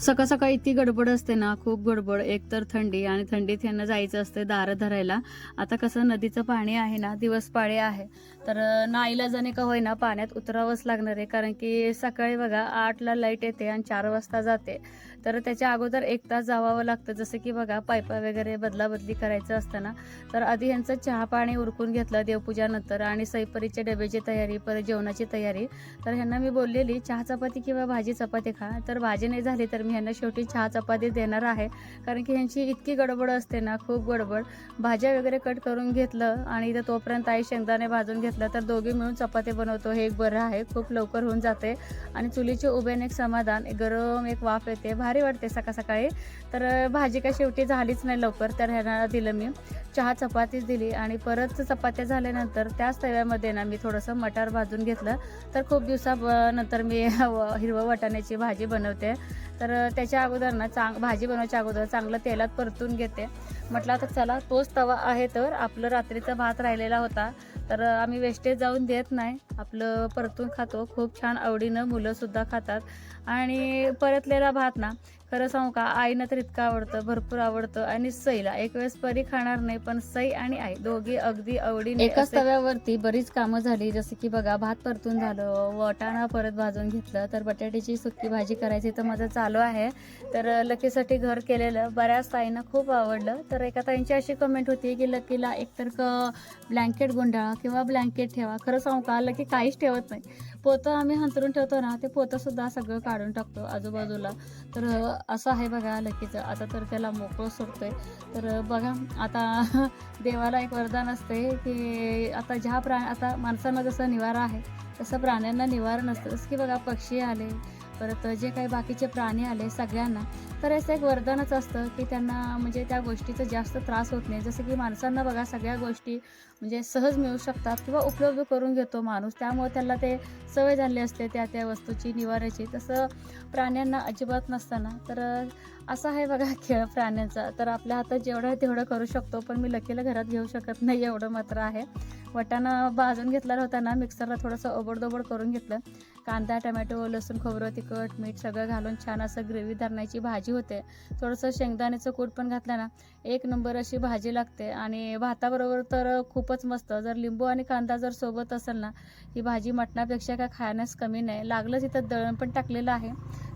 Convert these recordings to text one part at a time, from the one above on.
सकाळ सकाळी इतकी गडबड असते ना खूप गडबड. एक तर थंडी आणि थंडीत ह्यांना जायचं असते दारं धरायला. आता कसं नदीचं पाणी आहे ना दिवस पाळी आहे. तर नाईलाजाने का होईना पाण्यात उतरावंच लागणार आहे. कारण की सकाळी बघा आठला लाइट येते आणि चार वाजता जाते. तर त्याच्या अगोदर एक तास जावावं लागतं. जसं की बघा पायपा वगैरे बदलाबदली करायचं असतं ना तर आधी ह्यांचं चहा पाणी उरकून घेतलं देवपूजानंतर आणि सैपरीच्या डब्याची तयारी परत जेवणाची तयारी. तर ह्यांना मी बोललेली चहा चपाती किंवा भाजी चपाती खा. तर भाजी नाही झाली तर मी यांना शेवटी चहा चपाती देणार आहे. कारण की ह्यांची इतकी गडबड असते ना खूप गडबड. भाज्या वगैरे कट करून घेतलं आणि इथं तोपर्यंत आई शेंगदाणे भाजून घेतलं तर दोघे मिळून चपाती बनवतो. हे एक बरं आहे खूप लवकर होऊन जाते. आणि चुलीचे उभेने एक समाधान एक गरम एक वाफ येते. भारी वाटते सकाळ सकाळी. तर भाजी काय शेवटी झालीच नाही लवकर तर ह्यांना दिलं मी. चहा चपातीच दिली आणि परत चपात्या झाल्यानंतर त्याच तव्यामध्ये ना मी थोडंसं मटार भाजून घेतलं. तर खूप दिवसा नंतर मी हिरवं वाटाण्याची भाजी बनवते. तर त्याच्या अगोदर ना चांग भाजी बनवायच्या अगोदर चांगलं तेलात परतून घेते. म्हटलं आता चला तोच तवा आहे तर. आपलं रात्रीचा भात राहिलेला होता. तर आम्ही वेस्टेज जाऊन देत नाही. आपलं परतून खातो. खूप छान आवडीनं मुलंसुद्धा खातात. आणि परतलेला भात ना खरं सांगू का आईनं तर इतकं आवडतं भरपूर आवडतं आणि सईला एक वेळेस परी खाणार नाही पण सई आणि आई दोघी अगदी आवडीने एकाच तव्यावरती बरीच कामं झाली. जसं की बघा भात परतून झालं वाटाणा परत भाजून घेतलं तर बटाट्याची सुकी भाजी करायची तर माझं चालू आहे. तर लकीसाठी घर केलेलं बऱ्याच ताईंना खूप आवडलं. तर एका ताईंची अशी कमेंट होती की लकीला एकतर क ब्लँकेट गुंडाळा किंवा ब्लँकेट ठेवा. खरं सांगू का लकी काहीच ठेवत नाही. पोतं आम्ही हंतरून ठेवतो ना ते पोतं सुद्धा सगळं काढून टाकतो आजूबाजूला. तर असं आहे बघा लकीचं. आता तर त्याला मोकळं सोडतोय. तर बघा आता देवाला एक वरदान असते की आता ज्या प्रा आता माणसांना जसं निवारा आहे तसं प्राण्यांना निवारण नसतं जसं की बघा पक्षी आले परत जे काही बाकीचे प्राणी आले सगळ्यांना तर असं एक वरदानच असतं की त्यांना म्हणजे त्या गोष्टीचा जास्त त्रास होत नाही. जसं की माणसांना बघा सगळ्या गोष्टी म्हणजे सहज मिळू शकतात किंवा उपलब्ध करून घेतो माणूस. त्यामुळे त्याला ते सवय झाली असते त्या त्या वस्तूची निवाराची तसं प्राण्यांना अजिबात नसताना. तर असं आहे बघा खेळ प्राण्यांचा. तर आपल्या हातात जेवढं आहे तेवढं करू शकतो पण मी लकीला घरात घेऊ शकत नाही एवढं मात्र आहे. वटाणा भाजून घेतला होता ना मिक्सरला थोडंसं ओबडदोबड करून घेतलं. कांदा टमॅटो लसूण खोबरं तिखट मीठ सगळं घालून छान असं ग्रेव्ही धरण्याची भाजी होते. थोडंसं शेंगदाण्याचं कूट पण घातलं ना एक नंबर अशी भाजी लागते. आणि भाताबरोबर तर खूपच मस्त. जर लिंबू आणि कांदा जर सोबत असेल ना ही भाजी मटणापेक्षा काय खाण्यास कमी नाही. लागलं तिथं दळण पण टाकलेलं आहे.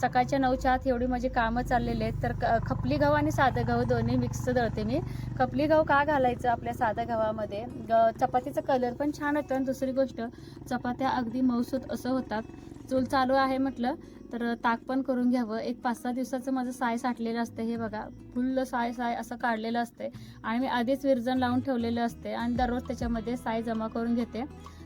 सकाळच्या नऊच्या आत एवढी माझी कामं चाललेली आहेत. तर क- खपली गहू आणि साधं गहू दोन्ही मिक्स दळते मी. खपली गहू का घालायचं आपल्या साध्या गव्हामध्ये? ग चपातीचा कलर पण छान येतो आणि दुसरी गोष्ट चपात्या अगदी मऊसूत असं होतात. चूल चालू आहे म्हटलं तर ताक पण करून घ्यावं. एक पाच सहा दिवसाचं माझं साय साठलेलं असते हे बघा. फुल्ल साय साय असं काढलेलं असते आणि मी आधीच विरजण लावून ठेवलेलं असते आणि दररोज त्याच्यामध्ये साय जमा करून घेते.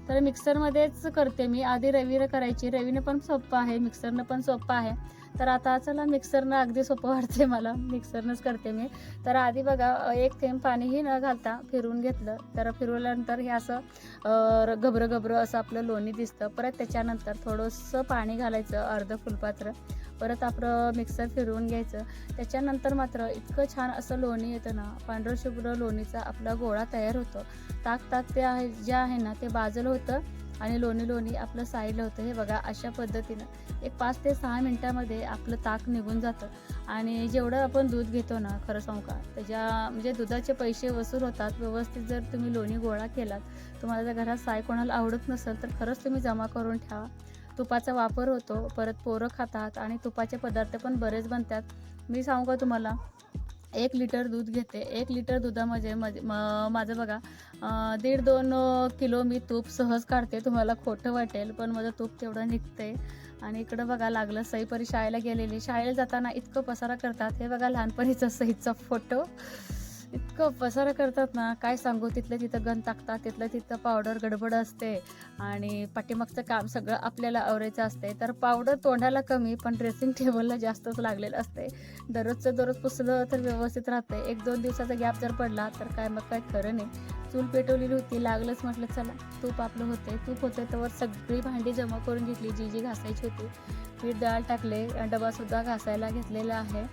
तर मिक्सरमध्येच करते मी. आधी रवीनं करायची. रवीनं पण सोपं आहे. मिक्सरनं पण सोपं आहे. तर आता चला मिक्सरनं अगदी सोपं वाटते मला. मिक्सरनंच करते मी. तर आधी बघा एक थेंब पाणीही न घालता फिरवून घेतलं. तर फिरवल्यानंतर हे असं अं, घबरं घबरं असं आपलं लोणी दिसतं. परत त्याच्यानंतर थोडंसं पाणी घालायचं अर्ध फुलपात्र. परत आपलं मिक्सर फिरवून घ्यायचं. त्याच्यानंतर मात्र इतकं छान असं लोणी येतं ना पांढरं शुभ्र लोणीचा आपला गोळा तयार होतो. ताक ताक ते आहे जे आहे ना ते बाजलं होतं आणि लोणी लोणी आपलं साईडला होतं. हे बघा अशा पद्धतीनं एक पाच ते सहा मिनटामध्ये आपलं ताक निघून जातं. आणि जेवढं आपण दूध घेतो ना खरं सांगू का त्याच्या म्हणजे दुधाचे पैसे वसूल होतात व्यवस्थित जर तुम्ही लोणी गोळा केलात तुम्हाला जर घरात साय कोणाला आवडत नसेल तर खरंच तुम्ही जमा करून ठेवा. तुपाचा वापर होतो परत पोरं खातात आणि तुपाचे पदार्थ पण बरेच बनतात. मी सांगू का तुम्हाला? एक लिटर दूध घेते. एक लिटर दुधामध्ये मध्ये माझं बघा दीड दोन किलो मी तूप सहज काढते. तुम्हाला खोटं वाटेल पण माझं तूप तेवढं निघते आणि इकडं बघा लागलं सईपरी शाळेला गेलेली. शाळेला जाताना इतकं पसारा करतात. हे बघा लहानपणीचा सईचा फोटो इतकं पसारा करतात ना काय सांगू तिथलं तिथं गन टाकतात तिथलं तिथं पावडर गडबड असते आणि पाठीमागचं काम सगळं आपल्याला आवरायचं असते तर पावडर तोंडाला कमी पण ड्रेसिंग टेबलला जास्तच लागलेलं असते. दररोजचं दररोज पुसलं तर व्यवस्थित राहते एक दोन दिवसाचा गॅप जर पडला तर काय मग काय खरं नाही. चूल पेटवलेली होती लागलंच म्हटलं चला तूप आपलं होते तूप होते तर सगळी भांडी जमा करून घेतली जी जी घासायची होती. पीठ डाळ टाकले डबासुद्धा घासायला घेतलेला आहे.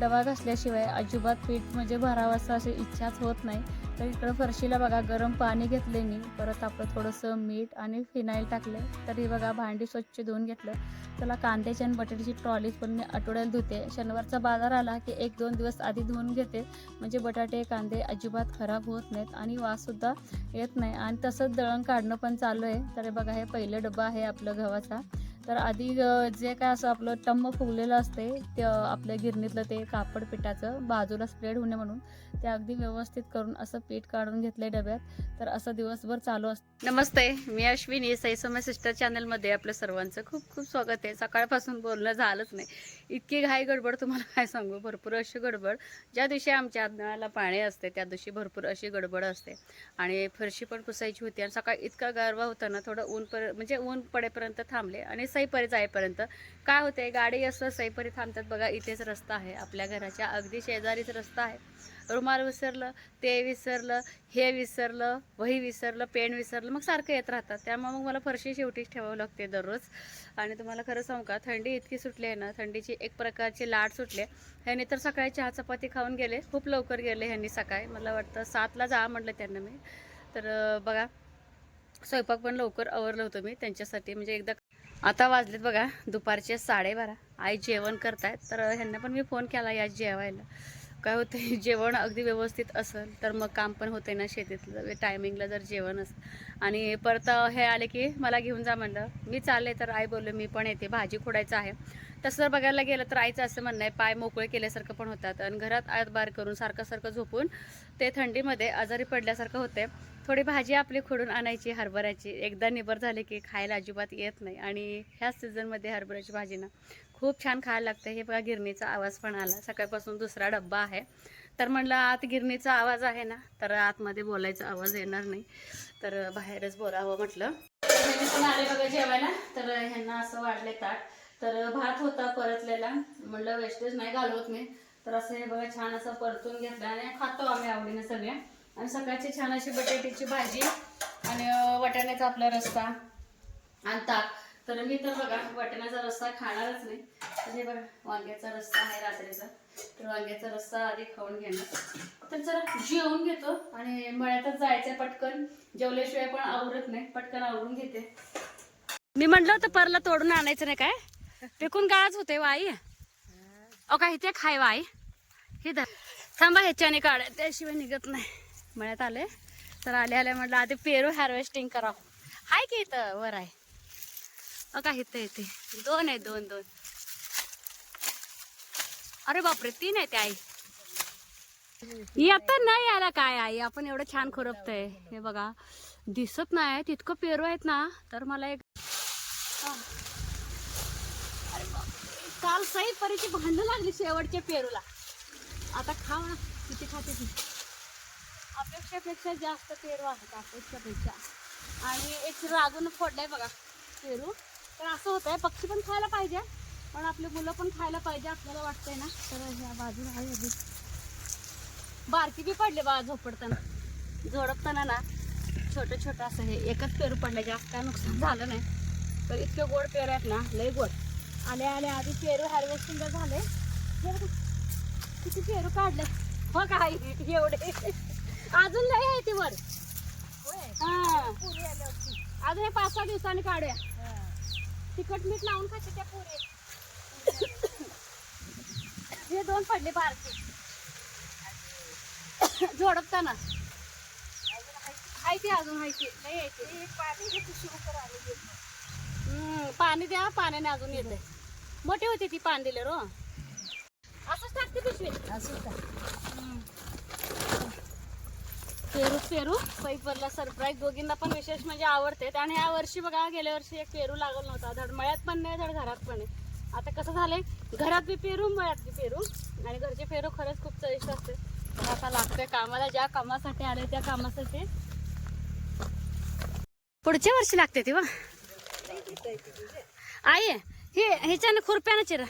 डबा घासल्याशिवाय अजिबात पीठ म्हणजे भरावासा अशी इच्छाच होत नाही. तर इकडं फरशीला बघा गरम पाणी घेतले मी. परत आपलं थोडंसं मीठ आणि फिनाईल टाकलं तरी बघा भांडी स्वच्छ धुवून घेतलं. त्याला कांद्याची आणि बटाट्याची ट्रॉली पण मी आठवड्याला धुते. शनिवारचा बाजार आला की एक दोन दिवस आधी धुवून घेते. म्हणजे बटाटे कांदे अजिबात खराब होत नाहीत आणि वाससुद्धा येत नाही. आणि तसंच दळण काढणं पण चालू आहे. तर बघा हे पहिलं डबा आहे आपलं गव्हाचा. तर आधी जे काय असं आपलं टम्म फुगलेलं असते ते आपल्या गिरणीतलं ते कापड पिठाचं बाजूला स्प्रेड होणे म्हणून ते अगदी व्यवस्थित करून असं पीठ काढून घेतलंय डब्यात. तर असं दिवसभर चालू असतं नमस्ते मी अश्विनी सैसमय सिस्टर चॅनलमध्ये आपलं सर्वांचं खूप खूप स्वागत आहे. सकाळपासून बोलणं झालंच नाही. इतकी घाई गडबड तुम्हाला काय सांगू? भरपूर अशी गडबड. ज्या दिवशी आमच्या नळाला पाणी असते त्या दिवशी भरपूर अशी गडबड असते. आणि फरशी पण पुसायची होती आणि सकाळी इतका गारवा होता ना थोडं ऊन पर म्हणजे ऊन पडेपर्यंत थांबले. आणि सईपरी जाईपर्यंत काय होते गाडी असं सईपरी थांबतात बघा इथेच रस्ता आहे. आपल्या घराच्या अगदी शेजारीच रस्ता आहे. रुमाल विसरलं ते विसरलं हे विसरलं वही विसरलं पेन विसरलं मग सारखं येत राहतात. त्यामुळे मग मला फरशी शेवटीच ठेवावं लागते दररोज. आणि तुम्हाला खरं सांगू का थंडी इतकी सुटली आहे ना थंडीची एक प्रकारची लाट सुटली ह्यांनी तर सकाळी चहा चपाती खाऊन गेले खूप लवकर गेले ह्यांनी सकाळी. मला वाटतं सातला जा म्हटलं त्यांना मी. तर बघा स्वयंपाक पण लवकर आवरलं होतं मी त्यांच्यासाठी. म्हणजे एकदा आता वाजलेत बघा दुपारचे साडेबारा. आई जेवण करतायत तर ह्यांना पण मी फोन केला या जेवायला. काय होते जेवण अगदी व्यवस्थित असेल तर मग काम पण होते ना शेतीतलं. टायमिंगला जर जेवण असं आणि परत हे आले की मला घेऊन जा म्हणलं. मी चालले तर आई बोलले मी पण येते भाजी खोडायचं आहे. तसं जर बघायला गेलं तर आईचं असं म्हणणं आहे पाय मोकळे केल्यासारखं पण होतात. आणि घरात आत बार करून सारखं सारखं झोपून ते थंडीमध्ये आजारी पडल्यासारखं होते थोडी भाजी आपली खोडून आणायची हरभऱ्याची. एकदा निबर झाले की खायला अजिबात येत नाही. आणि ह्याच सीझनमध्ये हरभऱ्याची भाजी ना खूप छान खायला लागतं. हे बघा गिरणीचा आवाज पण आला. सकाळपासून दुसरा डब्बा आहे. तर म्हणलं आत गिरणीचा आवाज आहे ना तर आतमध्ये बोलायचा आवाज येणार नाही. तर बाहेरच बोलावं म्हटलं. पण आले बघा जेवायला. तर ह्यांना असं वाढले ताट. तर भात होता परतलेला. म्हणलं वेस्टेज नाही घालवत मी. तर असं हे बघा छान असं परतून घेतलं आणि खातो आम्ही आवडीने सगळ्या. आणि सकाळची छान अशी बटाट्याची भाजी आणि वाटाण्याचा आपला रस्ता आणि ताक. तर मी तर बघा वाटण्याचा रस्सा खाणारच नाही. तर हे बघा वांग्याचा रस्सा आहे रात्रीचा. तर वांग्याचा रस्सा आधी खाऊन घेणार. तर जरा जेवून घेतो आणि मळ्यातच जायचंय पटकन. जेवल्याशिवाय पण आवरत नाही पटकन आवरून घेते. मी म्हटलं होतं परला तोडून आणायचं नाही काय? फेकून गाज होते वाई? अहो का इथे खाय वाई? हे धर. थांबा ह्याच्याने काढ. त्याशिवाय निघत नाही. मळ्यात आले. तर आले आले म्हटलं आधी पेरू हार्वेस्टिंग करावं. हाय की इथं वर आहे. अ काय इथं. येते दोन आहे दोन दोन. अरे बापरे तीन आहे ते आई. येतं नाही यायला काय आई? आपण एवढं छान खुरपतोय. हे बघा दिसत नाही तितकं पेरू आहेत ना तर मला एक. काल सई परीची भांडणं लागली शेवटच्या पेरूला. आता खाव ना किती खाते ती. अपेक्षापेक्षा जास्त पेरू आहेत अपेक्षापेक्षा. आणि एक रागून फोडलाय बघा पेरू. तर असं होत आहे पक्षी पण खायला पाहिजे. पण आपली मुलं पण खायला पाहिजे आपल्याला वाटतंय ना. तर ह्या बाजूला आहे अजून. बारकी बी पडले बा झोपडताना. झोडपताना ना छोटं छोटं असं हे एकच पेरू पडलं जास्त काय नुकसान झालं नाही. तर इतके गोड पेरू आहेत ना लय गोड. आले आले आधी पेरू हार्वेस्टिंग झाले. किती पेरू काढले. हो काय एवढे. अजून लय आहे ती वर. हा. अजून हे पाच सहा दिवसांनी काढूया. तिखट मीठ लावून खाते त्या पुरे. हे दोन पडले बारके. झोडपताना. हाय ते अजून हाय ते. नाही. हम्म, पाणी द्या पाण्याने अजून येते. मोठी होती ती पाणी दिले रो. असंच टाकते पिशवी. हम्म. पेरू पेरू. पैपरला सरप्राईज दोघींना पण विशेष म्हणजे आवडते. आणि ह्या वर्षी बघा गेल्या वर्षी एक पेरू लागल नव्हता. धड मळ्यात पण नाही धड घरात पण आहे आता कसं झालंय? घरात बी पेरू मळ्यात बी पेरू. आणि घरचे पेरू खरंच खूप चविष्ट असते. तर आता लागते कामाला. ज्या कामासाठी आले त्या कामासाठी. पुढच्या वर्षी लागते ती आई हे ह्याच्याने खुरप्यानं चिरा.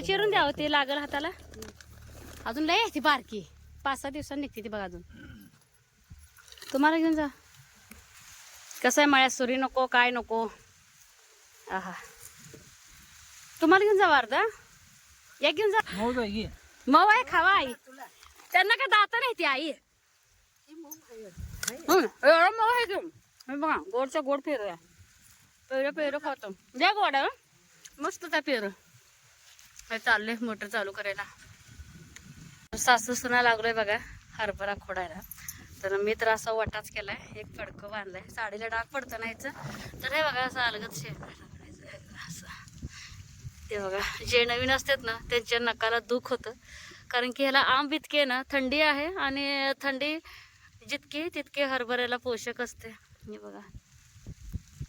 चिरून द्यावं हो, ते लागल हाताला. अजून लय आहे ती बारकी. पाच सहा दिवसांनी निघते ती बघा अजून. तुम्हाला घेऊन जा. कसं आहे मळ्यात सुरी नको काय नको? आहा. तुम्हाला घेऊन जा वारदा. एक घेऊन जा. मऊ आहे खावा आई त्यांना काय दाता नाही ती आई. हं, एवढं मऊ आहे हे बघा गोडच्या गोड पेरू आहे. पेरू पेरू खातो. द्या गोड. मस्त त्या पेरू. चाललंय मोटर चालू करायला. सासू सुना लागलोय बघा हरभरा खोडायला. तर मी तर असा वटाच केलाय एक फडकं बांधलाय. साडीला डाग पडतं नाहीचं तर हे बघा असं अलगत शेण असं. ते बघा जे नवीन असतात ना त्यांच्या नकाला दुःख होतं. कारण की ह्याला आंब इतके ना थंडी आहे आणि थंडी जितकी तितके हरभऱ्याला पोषक असते. हे बघा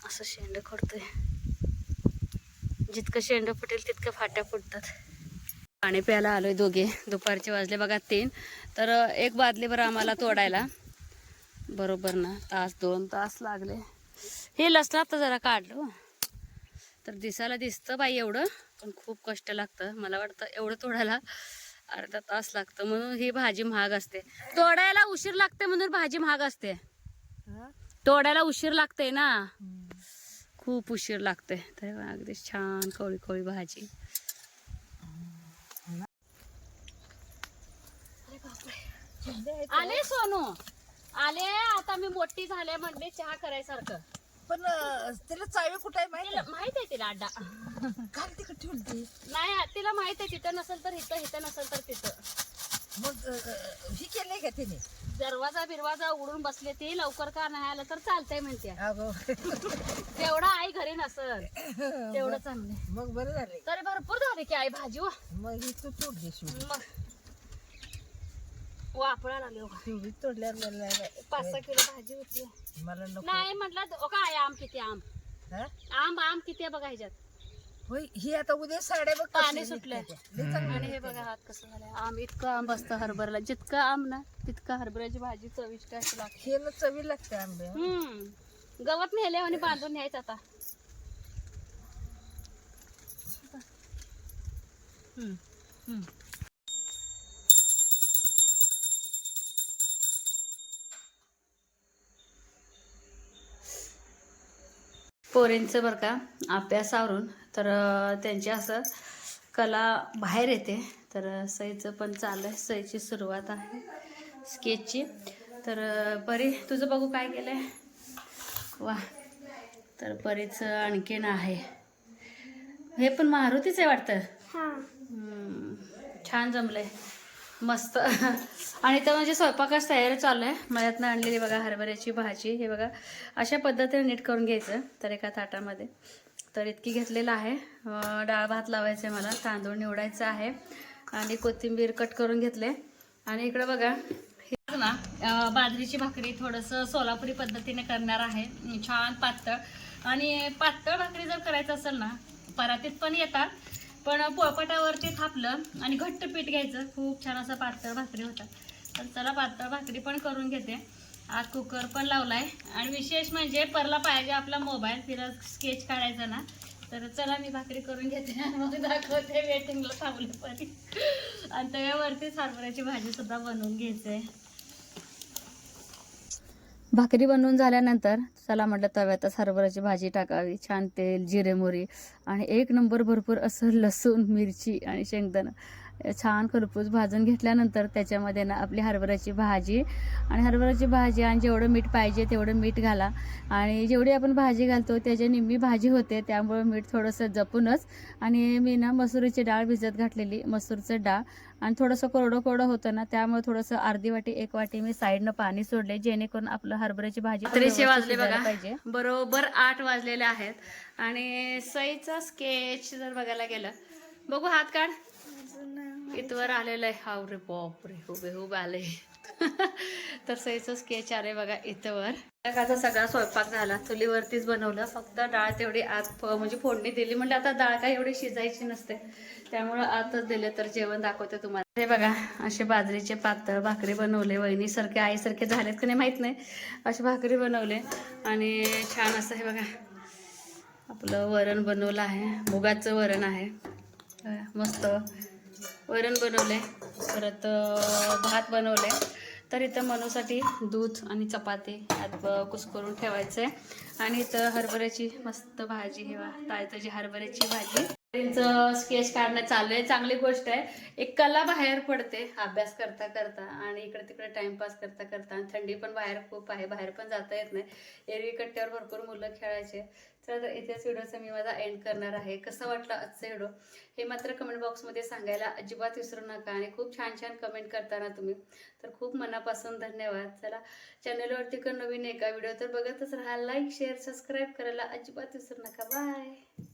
असं शेंड खोडतोय. जितकं शेंड फुटेल तितकं फाट्या फुटतात. पाणी प्यायला आलोय दोघे. दुपारचे वाजले बघा तीन. तर एक बादली बरं आम्हाला तोडायला. बरोबर ना. तास दोन तास लागले. हे लसणात जरा काढलो तर दिसायला दिसतं बाई एवढं पण खूप कष्ट लागतं. मला वाटतं एवढं तोडायला अर्धा तास लागतं. म्हणून ही भाजी महाग असते. तोडायला उशीर लागते म्हणून भाजी महाग असते. तोडायला उशीर लागते ना. खूप उशीर लागते. तर अगदी छान कवळी कवळी भाजी. आले सोनू. आले आता मी मोठी झाले म्हणले चहा करायसारखं. पण अं, त्याला चावी कुठे आहे माहिती तिला माहीत आहे तिला अड्डा. काल तिकडे ठेवली नाही तिला माहीत आहे तिथं नसेल तर इथं इथं नसेल तर तिथं. मग अं, ही केलंय का तिने? दरवाजा बिरवाजा उघडून बसले ती लवकर का नाही आलं तर चालतंय म्हणते. अगो. तेवढा आई घरी नसल. तेवढं चांगलं मग बरं झाले. तरी भरपूर झाले की आई भाजी वा मग ही तू तोडली शिवली मग. वापरा लागले हो. तोडल्यावर मला पाच सहा किलो भाजी होती. मला नको. नाही म्हटलं ओ काय आम किती आम? हा? आंब आम किती आहे बघा ह्याच्यात? होय ही आता उद्या साड्या बघ पाणी कसल्या सुटलंय. निघतात त्या. लई चांगलं आणि हे बघा हात कसं आंब इतकं आंब असतं हरभऱ्याला जितकं आंब ना तितकं हरभऱ्याची भाजी चविष्ट अशी लागते. हे ना चवी लागते आंबे हम्म. गवत नेले आणि बांधून न्यायचं आता. हम्म, हम्म. पोरींचं बरं का अभ्यास आवरून. तर त्यांची असं कला बाहेर येते. तर सईचं पण चाललं आहे सईची सुरुवात आहे स्केचची. तर परी तुझं बघू काय केलं आहे वा. तर परीचं आणखीन आहे. हे पण मारुतीच आहे वाटतं? छान जमलंय. मस्त. आणि तर म्हणजे स्वयंपाकाच तयारी चालू आहे. मळ्यातनं आणलेली बघा हरभऱ्याची भाजी हे बघा. अशा पद्धतीने नीट करून घ्यायचं तर एका ताटामध्ये. तर इतकी घेतलेलं आहे. डाळ भात लावायचं आहे मला. तांदूळ निवडायचं आहे. आणि कोथिंबीर कट करून घेतले. आणि इकडं बघा हे ना बाजरीची भाकरी थोडंसं सोलापुरी पद्धतीने करणार आहे. छान पातळ. आणि पातळ भाकरी जर करायचं असेल ना परातीत पण येतात. पण पोळपाटावरती थापलं आणि घट्ट पीठ घ्यायचं. खूप छान असं पातळ भाकरी होतात तर चला पातळ भाकरी पण करून घेते. आज कुकर पण लावलाय. आणि विशेष म्हणजे परला पाहिजे आपला मोबाईल तिला स्केच काढायचा ना. तर चला मी भाकरी करून घेते आणि मग दाखवते वेटिंगला थांबले पण आणि त्यावरतीच हरभऱ्याची भाजी सुद्धा बनवून घ्यायचंय. भाकरी बनवून झाल्यानंतर चला म्हटलं तव्यातच हरभऱ्याची भाजी टाकावी. छान तेल जिरे मोरी आणि एक नंबर भरपूर असं लसूण मिरची आणि शेंगदाणं. छान खरपूस भाजून घेतल्यानंतर त्याच्यामध्ये ना आपली हरभऱ्याची भाजी आणि हरभऱ्याची भाजी आणि जेवढं मीठ पाहिजे तेवढं मीठ घाला. आणि जेवढी आपण भाजी घालतो त्याच्या निम्मी भाजी होते त्यामुळं मीठ थोडंसं जपूनच आणि मी ना मसुरीची डाळ भिजत घातलेली मसूरचं डाळ. आणि थोडंसं कोरडं कोरडं होतं ना त्यामुळे थोडंसं अर्धी वाटी एक वाटी मी साईडनं पाणी सोडले जेणेकरून आपलं हरभऱ्याची भाजी त्रेशे वाजले बघा. पाहिजे. बरोबर आठ वाजलेले आहेत. आणि सईचा स्केच जर बघायला गेलं बघू हात काढ. इथवर आलेलं आहे. हाव रे बापरे हुबेहूब आले. तर सईचं स्केच आले बघा इथवर. एखादा सगळा स्वयंपाक झाला चुलीवरतीच बनवलं. फक्त डाळ तेवढी आत फ- म्हणजे फोडणी दिली. म्हणजे आता डाळ काय एवढी शिजायची नसते. त्यामुळं आतच दिले तर जेवण दाखवते तुम्हाला. हे बघा असे बाजरीचे पातळ भाकरी बनवले. वहिनीसारखे आईसारखे झालेत की नाही माहीत नाही. असे भाकरी बनवले. आणि छान असं हे बघा आपलं वरण बनवलं आहे. मुगाचं वरण आहे. मस्त. वरण बनवले परत भात भात बनवले तर इथं मनूसाठी दूध आणि चपाती यात ब- कुस्करून ठेवायचं आहे आणि इथं हरभऱ्याची मस्त भाजी हे तायताची हरभऱ्याची भाजी. त्यांचं स्केच काढणं चालू आहे. चांगली गोष्ट आहे. एक कला बाहेर पडते अभ्यास करता करता आणि इकडे तिकडे टाइमपास करता करता. आणि थंडी पण बाहेर खूप आहे. बाहेर पण जाता येत नाही. एरवी कट्ट्यावर भरपूर मुलं खेळायचे. चला तर इथेच व्हिडिओचा मी माझा एंड करणार आहे. कसं वाटलं आजचं व्हिडिओ हे मात्र कमेंट बॉक्समध्ये सांगायला अजिबात विसरू नका आणि खूप छान छान कमेंट करताना तुम्ही. तर खूप मनापासून धन्यवाद. चला चॅनलवरती कर नवीन आहे का? व्हिडिओ तर बघतच राहा. लाईक शेअर सबस्क्राईब करायला अजिबात विसरू नका. बाय